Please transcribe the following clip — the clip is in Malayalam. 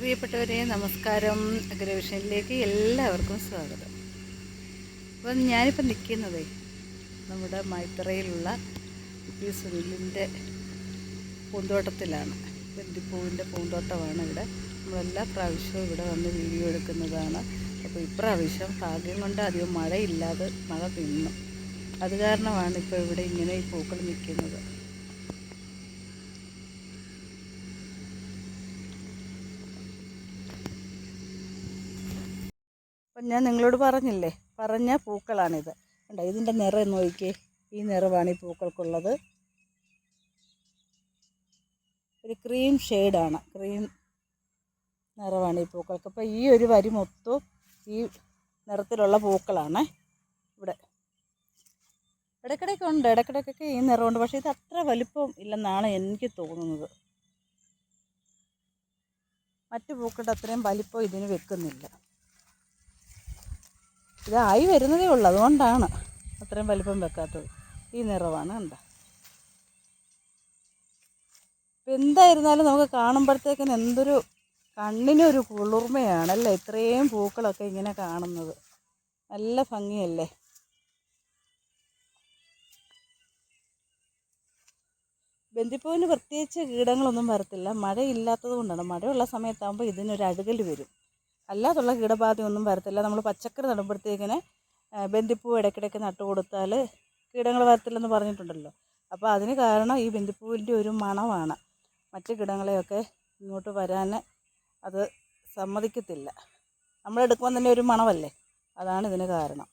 പ്രിയപ്പെട്ടവരെ നമസ്കാരം. അഗ്രവിഷനിലേക്ക് എല്ലാവർക്കും സ്വാഗതം. അപ്പം ഞാനിപ്പോൾ നിൽക്കുന്നതേ നമ്മുടെ മൈത്രയിലുള്ള പി സുനിലിന്റെ പൂന്തോട്ടത്തിലാണ്. ബന്ദിപ്പൂവിന്റെ പൂന്തോട്ടമാണ് ഇവിടെ. നമ്മളെല്ലാ പ്രാവശ്യവും ഇവിടെ വന്ന് വീഡിയോ എടുക്കുന്നതാണ്. അപ്പോൾ ഇപ്രാവശ്യം ഭാഗ്യം കൊണ്ട് അധികം മഴയില്ലാതെ മഴ നിന്നു. അത് കാരണമാണ് ഇപ്പോൾ ഇവിടെ ഇങ്ങനെ ഈ പൂക്കൾ നിൽക്കുന്നത്. അപ്പം ഞാൻ നിങ്ങളോട് പറഞ്ഞില്ലേ പറഞ്ഞ പൂക്കളാണിത്. കണ്ടോ ഇതിന്റെ നിറം നോക്കിയേ. ഈ നിറമാണ് ഈ പൂക്കൾക്കുള്ളത്. ഒരു ക്രീം ഷെയ്ഡാണ്. ക്രീം നിറമാണ് ഈ പൂക്കൾക്ക്. അപ്പോൾ ഈ ഒരു വരി മൊത്തവും ഈ നിറത്തിലുള്ള പൂക്കളാണ് ഇവിടെ. ഇടയ്ക്കിടയ്ക്ക് ഉണ്ട് ഇടയ്ക്കിടയ്ക്കൊക്കെ ഈ നിറമുണ്ട് പക്ഷേ ഇത് അത്ര വലിപ്പം ഇല്ലെന്നാണ് എനിക്ക് തോന്നുന്നത്. മറ്റു പൂക്കളുടെ അത്രയും വലിപ്പം ഇതിന് വെക്കുന്നില്ല. ഇതായി വരുന്നതേ ഉള്ളൂ. അതുകൊണ്ടാണ് അത്രയും വലിപ്പം വെക്കാത്തത്. ഈ നിറവാണ് ഇപ്പം എന്തായിരുന്നാലും നമുക്ക് കാണുമ്പോഴത്തേക്കിന് എന്തൊരു കണ്ണിനൊരു കുളിർമയാണല്ലേ? ഇത്രയും പൂക്കളൊക്കെ ഇങ്ങനെ കാണുന്നത്. നല്ല ഭംഗിയല്ലേ? ബന്ദിപ്പൂവിന് പ്രത്യേകിച്ച് കീടങ്ങളൊന്നും വരത്തില്ല. മഴയില്ലാത്തത് കൊണ്ടാണ്. മഴയുള്ള സമയത്താകുമ്പോൾ ഇതിനൊരു അഴുകൽ വരും. അല്ലാതുള്ള കീടബാധയൊന്നും വരത്തില്ല. നമ്മൾ പച്ചക്കറി നടുമ്പോഴത്തേക്കിന് ബന്ദിപ്പൂ ഇടയ്ക്കിടയ്ക്ക് നട്ടു കൊടുത്താൽ കീടങ്ങൾ വരത്തില്ലെന്ന് പറഞ്ഞിട്ടുണ്ടല്ലോ. അപ്പോൾ അതിന് കാരണം ഈ ബന്ദിപ്പൂവിന്റെ ഒരു മണമാണ്. മറ്റ് കീടങ്ങളെയൊക്കെ ഇങ്ങോട്ട് വരാൻ അത് സമ്മതിക്കത്തില്ല. നമ്മളെടുക്കുമ്പോൾ തന്നെ ഒരു മണമല്ലേ? അതാണ് ഇതിന് കാരണം.